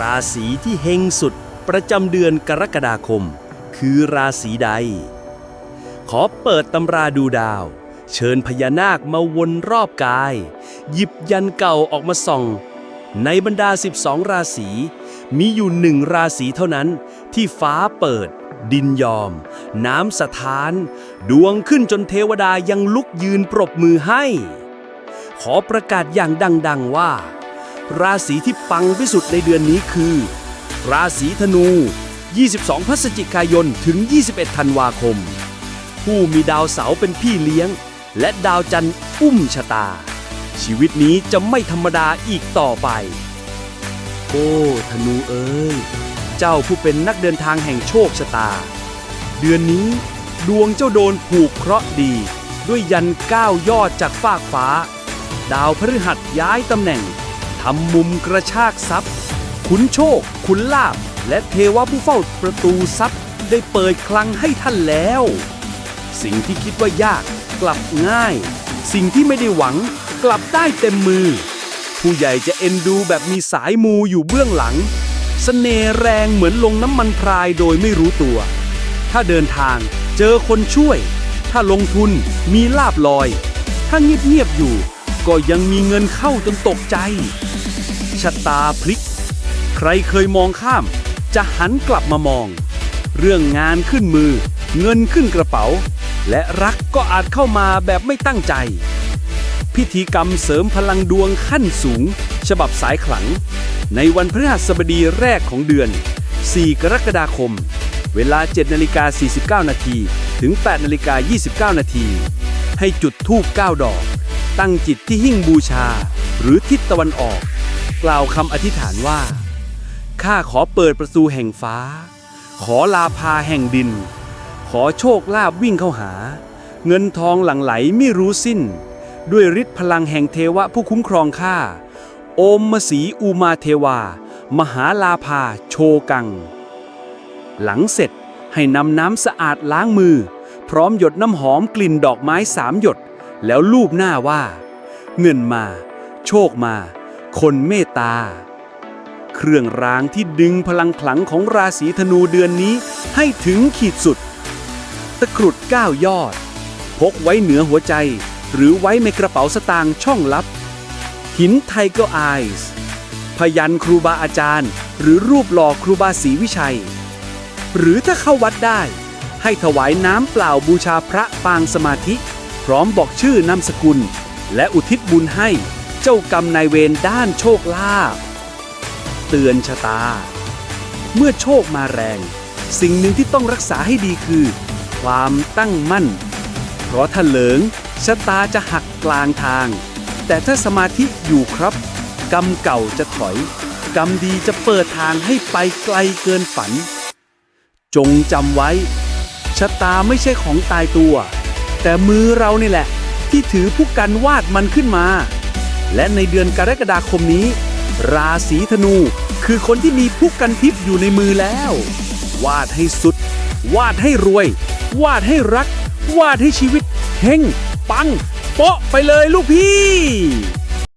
ราศีที่เฮงสุดประจำเดือนกรกฎาคม คือราศีใด ขอเปิดตำราดูดาว เชิญพญานาคมาวนรอบกาย หยิบยันเก่าออกมาส่อง ในบรรดา 12 ราศี มีอยู่หนึ่งราศีเท่านั้นที่ฟ้าเปิด ดินยอม น้ำสถาน ดวงขึ้นจนเทวดายังลุกยืนปรบมือให้ ขอประกาศอย่างดัง ๆว่า ราศีที่ปังที่สุดในเดือนนี้คือ ราศีธนู 22 พฤศจิกายน ถึง 21 ธันวาคม ผู้มีดาวเสาร์เป็นพี่เลี้ยง และดาวจันทร์อุ้มชะตา ชีวิตนี้จะไม่ธรรมดาอีกต่อไป โอ้ ธนูเอ้ย เจ้าผู้เป็นนักเดินทางแห่งโชคชะตา เดือนนี้ดวงเจ้าโดนผูกเคราะห์ดี ด้วยยันก้าวยอดจากฟากฟ้า ดาวพฤหัสย้ายตำแหน่งำมุมกระชากทรัพย์ ขุนโชค ขุนลาบ และเทวะผู้เฝ้าประตูทรัพย์ได้เปิดคลังให้ท่านแล้ว สิ่งที่คิดว่ายากกลับง่าย สิ่งที่ไม่ได้หวังกลับได้เต็มมือ ผู้ใหญ่จะเอ็นดูแบบมีสายมูอยู่เบื้องหลังเสน่ห์แรงเหมือนลงน้ำมันพรายโดยไม่รู้ตัว ถ้าเดินทางเจอคนช่วย ถ้าลงทุนมีลาบลอย ถ้าเงียบๆอยู่ ก็ยังมีเงินเข้าจนตกใจ ชะตาพลิก ใครเคยมองข้าม จะหันกลับมามอง เรื่องงานขึ้นมือ เงินขึ้นกระเป๋า และรักก็อาจเข้ามาแบบไม่ตั้งใจ พิธีกรรมเสริมพลังดวงขั้นสูง ฉบับสายขลัง ในวันพฤหัสบดีแรกของเดือน 4 กรกฎาคม เวลา7นาฬิกา49นาทีถึง8นาฬิกา29นาทีให้จุดธูป9ดอก ตั้งจิตที่หิ้งบูชา หรือทิศตะวันออก กล่าวคำอธิษฐานว่า ข้าขอเปิดประตูแห่งฟ้า ขอลาพาแห่งดิน ขอโชคลาภวิ่งเข้าหา เงินทองหลั่งไหลไม่รู้สิ้น ด้วยฤทธิ์พลังแห่งเทวะผู้คุ้มครองข้า โอมมสีอุมาเทวา มหาลาภาโชกัง หลังเสร็จให้นำน้ำสะอาดล้างมือ พร้อมหยดน้ำหอมกลิ่นดอกไม้สามหยด แล้วลูบหน้าว่า เงินมา โชคมา คนเมตตา เครื่องรางที่ดึงพลังขลังของราศีธนูเดือนนี้ให้ถึงขีดสุด ตะกรุดก้าวยอด พกไว้เหนือหัวใจ หรือไว้ในกระเป๋าสตางค์ช่องลับ หินไทเกอร์ไอส์พยันครูบาอาจารย์ หรือรูปหล่อครูบาศรีวิชัย หรือถ้าเข้าวัดได้ ให้ถวายน้ำเปล่าบูชาพระปางสมาธิ พร้อมบอกชื่อนามสกุล และอุทิศบุญให้เจ้ากรรมนายเวรด้านโชคลาภเตือนชะตา เมื่อโชคมาแรง สิ่งหนึ่งที่ต้องรักษาให้ดีคือ ความตั้งมั่น เพราะถ้าเหลิงชะตาจะหักกลางทาง แต่ถ้าสมาธิอยู่ครับ กรรมเก่าจะถอย กรรมดีจะเปิดทางให้ไปไกลเกินฝัน จงจำไว้ ชะตาไม่ใช่ของตายตัว แต่มือเรานี่แหละ ที่ถือผู้กันวาดมันขึ้นมา และในเดือนกรกฎาคมนี้ ราศีธนูคือคนที่มีผู้กันทิพย์อยู่ในมือแล้ว วาดให้สุด วาดให้รวย วาดให้รัก วาดให้ชีวิตเฮงปังโป๊ะไปเลยลูกพี่